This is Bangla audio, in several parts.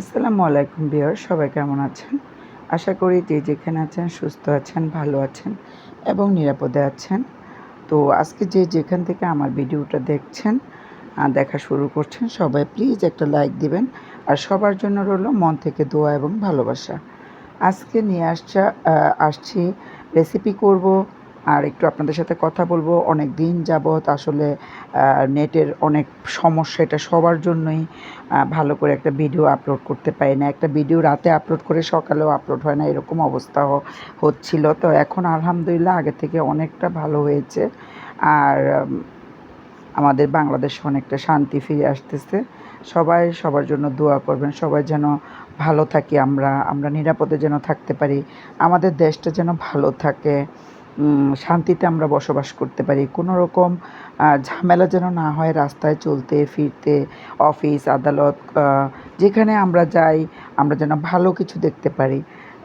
আসসালামু আলাইকুম বিয়ার সবাই কেমন আছেন? আশা করি যে যেখানে আছেন সুস্থ আছেন, ভালো আছেন এবং নিরাপদে আছেন। তো আজকে যে যেখান থেকে আমার ভিডিওটা দেখছেন দেখা শুরু করছেন, সবাই প্লিজ একটা লাইক দিবেন। আর সবার জন্য রইল মন থেকে দোয়া এবং ভালোবাসা। আজকে নিয়ে আসছা আসছি রেসিপি করব আর একটু আপনাদের সাথে কথা বলব। অনেক দিন যাবৎ আসলে নেটের অনেক সমস্যা, এটা সবার জন্যই ভালো করে একটা ভিডিও আপলোড করতে পারি না। একটা ভিডিও রাতে আপলোড করে সকালেও আপলোড হয় না, এরকম অবস্থা হচ্ছিল। তো এখন আলহামদুলিল্লাহ আগে থেকে অনেকটা ভালো হয়েছে। আর আমাদের বাংলাদেশে অনেকটা শান্তি ফিরে আসতেছে। সবাই সবার জন্য দোয়া করবেন, সবাই যেন ভালো থাকি আমরা আমরা নিরাপদে যেন থাকতে পারি। আমাদের দেশটা যেন ভালো থাকে। শান্তিতে আমরা বসবাস করতে পারি। কোনো রকম ঝামেলা যেন না হয় রাস্তায় চলতে, ফিরতে, অফিস, আদালত যেখানে আমরা যাই, আমরা যেন ভালো কিছু দেখতে পারি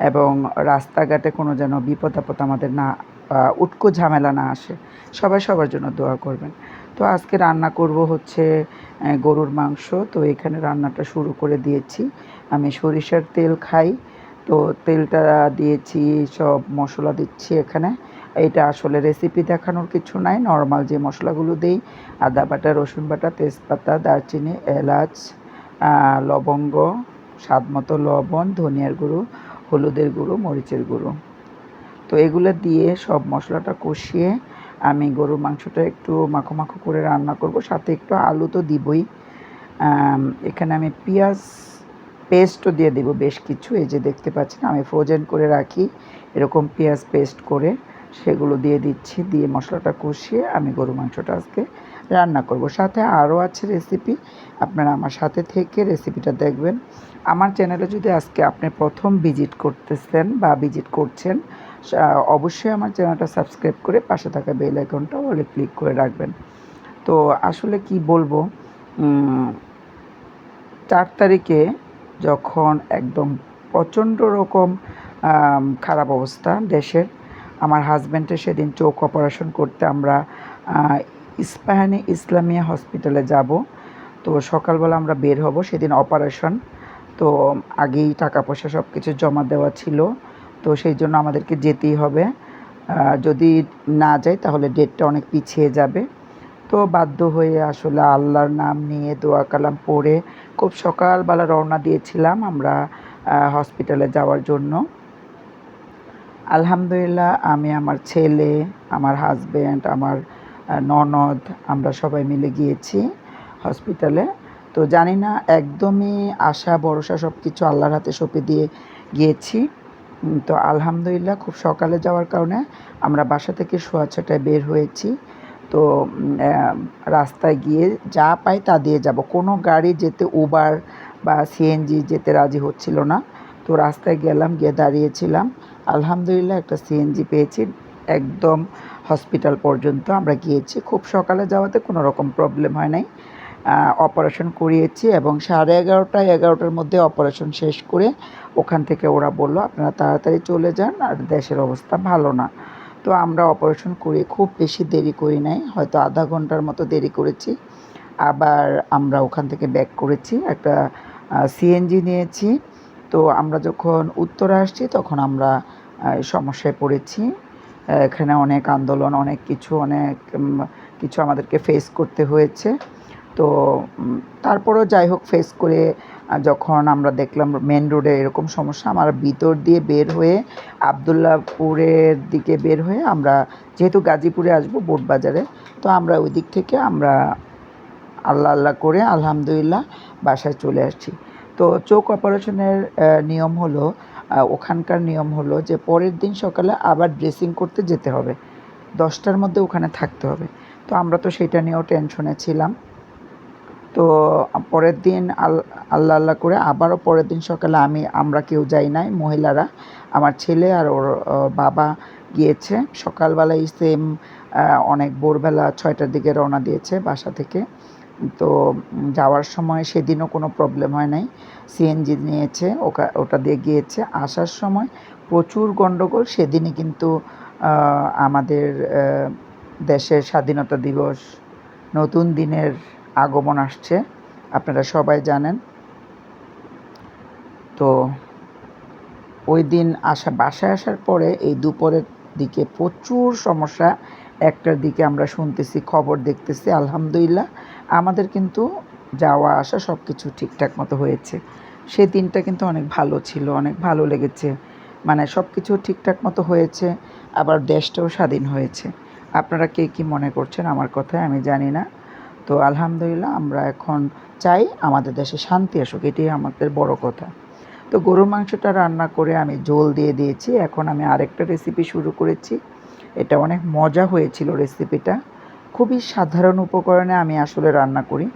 এবং রাস্তাঘাটে কোনো যেন বিপদ আপদ আমাদের না উটকো ঝামেলা না আসে। সবাই সবার জন্য দোয়া করবেন। তো আজকে রান্না করব হচ্ছে গরুর মাংস। তো এখানে রান্নাটা শুরু করে দিয়েছি। আমি সরিষার তেল খাই। তো তেলটা দিয়েছি, সব মশলা দিচ্ছি এখানে। এটা আসলে রেসিপি দেখানোর কিছু নাই। নর্মাল যে মশলাগুলো দিই, আদা বাটা, রসুন বাটা, তেজপাতা, দারচিনি, এলাচ লবঙ্গ, স্বাদ মতো লবণ, ধনিয়ার গুঁড়ো, হলুদের গুঁড়ো, মরিচের গুঁড়ো। তো এগুলো দিয়ে সব মশলাটা কষিয়ে আমি গরুর মাংসটা একটু মাখো মাখো করে রান্না করব। সাথে একটু আলু তো দিবই। এখানে আমি পেঁয়াজ পেস্টও দিয়ে দেবো বেশ কিছু। এই যে দেখতে পাচ্ছেন, আমি ফ্রোজেন করে রাখি এরকম পেঁয়াজ পেস্ট করে। সেগুলো দিয়ে দিচ্ছি, দিয়ে মশলাটা কষিয়ে আমি গরু মাংসটা আজকে রান্না করব। সাথে আরও আছে রেসিপি আপনারা আমার সাথে থেকে রেসিপিটা দেখবেন। আমার চ্যানেলে যদি আজকে আপনি প্রথম ভিজিট করতেছেন বা ভিজিট করছেন অবশ্যই আমার চ্যানেলটা সাবস্ক্রাইব করে পাশে থাকা বেল আইকনটা ওলে ক্লিক করে রাখবেন। তো আসলে কি বলব চার তারিখে যখন একদম প্রচণ্ড রকম খারাপ অবস্থা দেশের আমার হাজব্যান্ডের সেদিন চোখ অপারেশন করতে আমরা ইস্পাহানি ইসলামিয়া হসপিটালে যাব। তো সকালবেলা আমরা বের হব, সেদিন অপারেশন তো আগেই টাকা পয়সা সব কিছু জমা দেওয়া ছিল। তো সেই জন্য আমাদেরকে যেতেই হবে। যদি না যাই তাহলে ডেটটা অনেক পিছিয়ে যাবে। তো বাধ্য হয়ে আসলে আল্লাহর নাম নিয়ে দোয়া কালাম পড়ে খুব সকালবেলা রওনা দিয়েছিলাম আমরা হসপিটালে যাওয়ার জন্য। আলহামদুলিল্লাহ, আমি আমার ছেলে, আমার হাজব্যান্ড আমার ননদ, আমরা সবাই মিলে গিয়েছি হসপিটালে তো জানি না, একদমই আশা, ভরসা সব কিছু আল্লাহর হাতে সঁপে দিয়ে গিয়েছি। তো আলহামদুলিল্লাহ, খুব সকালে যাওয়ার কারণে আমরা বাসা থেকে শোয়া ছটায় বের হয়েছি। তো রাস্তায় গিয়ে যা পাই তা দিয়ে যাব। কোনো গাড়ি যেতে উবার বা সিএনজি যেতে রাজি হচ্ছিল না। তো রাস্তায় গেলাম, গিয়ে দাঁড়িয়েছিলাম। আলহামদুলিল্লাহ একটা সিএনজি পেয়েছি। একদম হসপিটাল পর্যন্ত আমরা গিয়েছি। খুব সকালে যাওয়াতে কোনো রকম প্রবলেম হয় নাই। অপারেশন করিয়েছি এবং সাড়ে এগারোটা এগারোটার মধ্যে অপারেশন শেষ করে ওখান থেকে ওরা বলল, আপনারা তাড়াতাড়ি চলে যান, আর দেশের অবস্থা ভালো না। তো আমরা অপারেশন করে খুব বেশি দেরি করি নাই। হয়তো আধা ঘণ্টার মতো দেরি করেছি। আবার আমরা ওখান থেকে ব্যাক করেছি। একটা সিএনজি নিয়েছি। তো আমরা যখন উত্তরে আসছি, তখন আমরা সমস্যায় পড়েছি। এখানে অনেক আন্দোলন, অনেক কিছু অনেক কিছু আমাদেরকে ফেস করতে হয়েছে। তো তারপরও যাই হোক ফেস করে যখন আমরা দেখলাম মেন রোডে এরকম সমস্যা, আমরা ভিতর দিয়ে বের হয়ে আবদুল্লাপুরের দিকে বের হয়ে আমরা যেহেতু গাজীপুরে আসব বোটবাজারে তো আমরা ওই দিক থেকে আমরা আল্লাহ আল্লাহ করে, আলহামদুলিল্লাহ, বাসায় চলে আসছি। তো চোখ অপারেশনের নিয়ম হলো ওখানকার নিয়ম হলো যে পরের দিন সকালে আবার ড্রেসিং করতে যেতে হবে। দশটার মধ্যে ওখানে থাকতে হবে। তো আমরা তো সেটা নিয়েও টেনশনে ছিলাম। তো পরের দিন আল, আল্লাহ আল্লাহ করে আবারও পরের দিন সকালে আমি, আমরা কেউ যাই নাই, মহিলারা। আমার ছেলে আর ওর বাবা গিয়েছে। সকালবেলায় সেম অনেক ভোরবেলা ছয়টার দিকে রওনা দিয়েছে বাসা থেকে। তো যাওয়ার সময় সেদিনও কোনো প্রবলেম হয় নাই। সিএনজি নিয়েছে, ওকা, ওটা দিয়ে গিয়েছে। আসার সময় প্রচুর গণ্ডগোল সেদিনই কিন্তু আমাদের দেশের স্বাধীনতা দিবস নতুন দিনের আগমন আসছে, আপনারা সবাই জানেন। তো ওই দিন আসা, বাসায় আসার পরে এই দুপুরের দিকে প্রচুর সমস্যা একটার দিকে আমরা শুনতেছি, খবর দেখতেছি, আলহামদুলিল্লাহ। আমাদের কিন্তু যাওয়া, আসা সব কিছু ঠিকঠাক মতো হয়েছে। সেই দিনটা কিন্তু অনেক ভালো ছিল, অনেক ভালো লেগেছে। মানে সব কিছু ঠিকঠাক মতো হয়েছে, আবার দেশটাও স্বাধীন হয়েছে। আপনারা কে কী মনে করছেন আমার কথায় আমি জানি না। তো আলহামদুলিল্লাহ আমরা এখন চাই আমাদের দেশে শান্তি আসুক, এটাই আমাদের বড় কথা। তো গরুর মাংসটা রান্না করে আমি ঝোল দিয়ে দিয়েছি, এখন আমি আরেকটা রেসিপি শুরু করেছি। এটা অনেক মজা হয়েছিল রেসিপিটা খুবই সাধারণ উপকরণে আমি আসলে রান্না করি।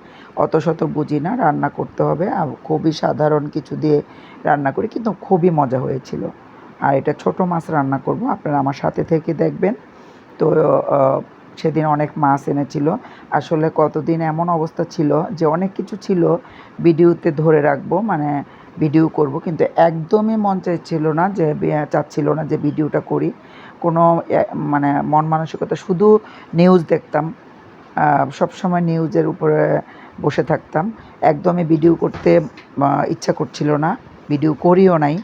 অত শত বুঝি না, রান্না করতে হবে। খুবই সাধারণ কিছু দিয়ে রান্না করি, কিন্তু খুবই মজা হয়েছিল। আর এটা ছোট মাছ রান্না করব, আপনারা আমার সাথে থেকে দেখবেন। তো সেদিন অনেক মাছ এনেছিল। আসলে কতদিন এমন অবস্থা ছিল যে, অনেক কিছু ছিল ভিডিওতে ধরে রাখব মানে ভিডিও করব, কিন্তু একদমই মন চাইছিল না যে চাচ্ছিল না যে, ভিডিওটা করি। কোনো মানে মন মানসিকতা, শুধু নিউজ দেখতাম সব সময় নিউজের উপরে বসে থাকতাম। একদমই ভিডিও করতে ইচ্ছা করছিল না ভিডিও করিও নাই।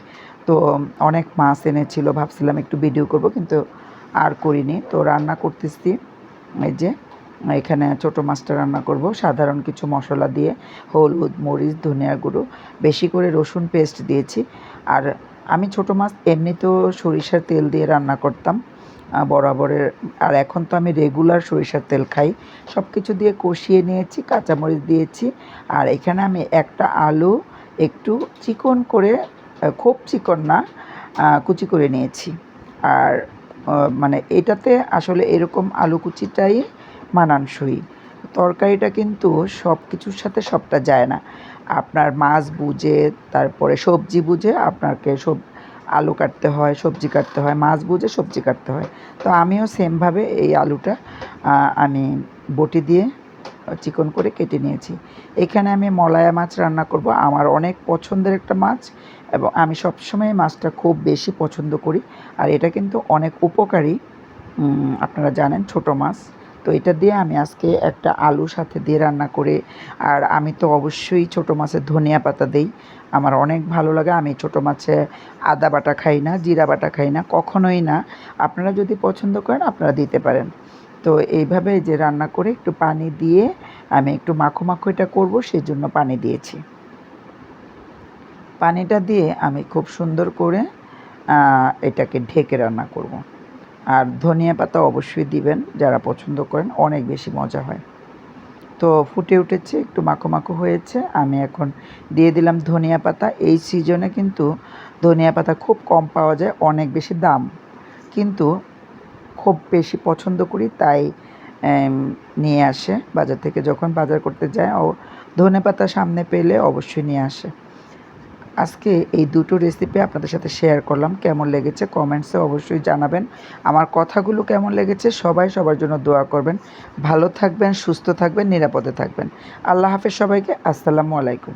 তো অনেক মাছ এনেছিল, ভাবছিলাম একটু ভিডিও করব, কিন্তু আর করিনি। তো রান্না করতেছি, এই যে, এখানে ছোটো মাছটা রান্না করব। সাধারণ কিছু মশলা দিয়ে, হলুদ, মরিচ, ধনিয়া গুঁড়ো, বেশি করে রসুন পেস্ট দিয়েছি। আর আমি ছোটো মাছ, এমনিতেও সরিষার তেল দিয়ে রান্না করতাম বরাবরের। আর এখন তো আমি রেগুলার সরিষার তেল খাই। সব কিছু দিয়ে কষিয়ে নিয়েছি, কাঁচামরিচ দিয়েছি। আর এখানে আমি একটা আলু, একটু চিকন করে খুব চিকন না কুচি করে নিয়েছি। আর মানে এটাতে আসলে এরকম আলু কুচিটাই মানানসই। তরকারিটা কিন্তু সব কিছুর সাথে সবটা যায় না। আপনার মাছ বুঝে, তারপরে সবজি বুঝে আপনাকে সব আলু কাটতে হয়, সবজি কাটতে হয়, মাছ বুঝে সবজি কাটতে হয়। তো আমিও সেমভাবে এই আলুটা আমি বটি দিয়ে চিকন করে কেটে নিয়েছি। এখানে আমি মলায়া মাছ রান্না করব। আমার অনেক পছন্দের একটা মাছ এবং আমি সবসময় মাছটা খুব বেশি পছন্দ করি। আর এটা কিন্তু অনেক উপকারী আপনারা জানেন ছোট মাছ। তো এটা দিয়ে আমি আজকে একটা আলু সাথে দিয়ে রান্না করে, আর আমি তো অবশ্যই ছোটো মাছের ধনিয়া পাতা দিই। আমার অনেক ভালো লাগে, আমি ছোটো মাছে আদা বাটা খাই না, জিরা বাটা খাই না, কখনোই না। আপনারা যদি পছন্দ করেন, আপনারা দিতে পারেন। তো এইভাবে যে রান্না করে একটু পানি দিয়ে আমি একটু মাখো মাখো এটা করব সেই জন্য পানি দিয়েছি। পানিটা দিয়ে আমি খুব সুন্দর করে এটাকে ঢেকে রান্না করব। আর ধনিয়া পাতা অবশ্যই দিবেন, যারা পছন্দ করেন, অনেক বেশি মজা হয়। তো ফুটে উঠেছে, একটু মাখো মাখো হয়েছে, আমি এখন দিয়ে দিলাম ধনিয়া পাতা। এই সিজনে কিন্তু ধনিয়া পাতা খুব কম পাওয়া যায়, অনেক বেশি দাম। কিন্তু খুব বেশি পছন্দ করি, তাই নিয়ে আসে। বাজার থেকে যখন বাজার করতে যায়, ও ধনে পাতা সামনে পেলে অবশ্যই নিয়ে আসে। আজকে এই দুটো রেসিপি আপনাদের সাথে শেয়ার করলাম, কেমন লেগেছে কমেন্টসে অবশ্যই জানাবেন। আমার কথাগুলো কেমন লেগেছে সবাই সবার জন্য দোয়া করবেন। ভালো থাকবেন, সুস্থ থাকবেন, নিরাপদে থাকবেন। আল্লাহ হাফেজ সবাইকে, আসসালামু আলাইকুম।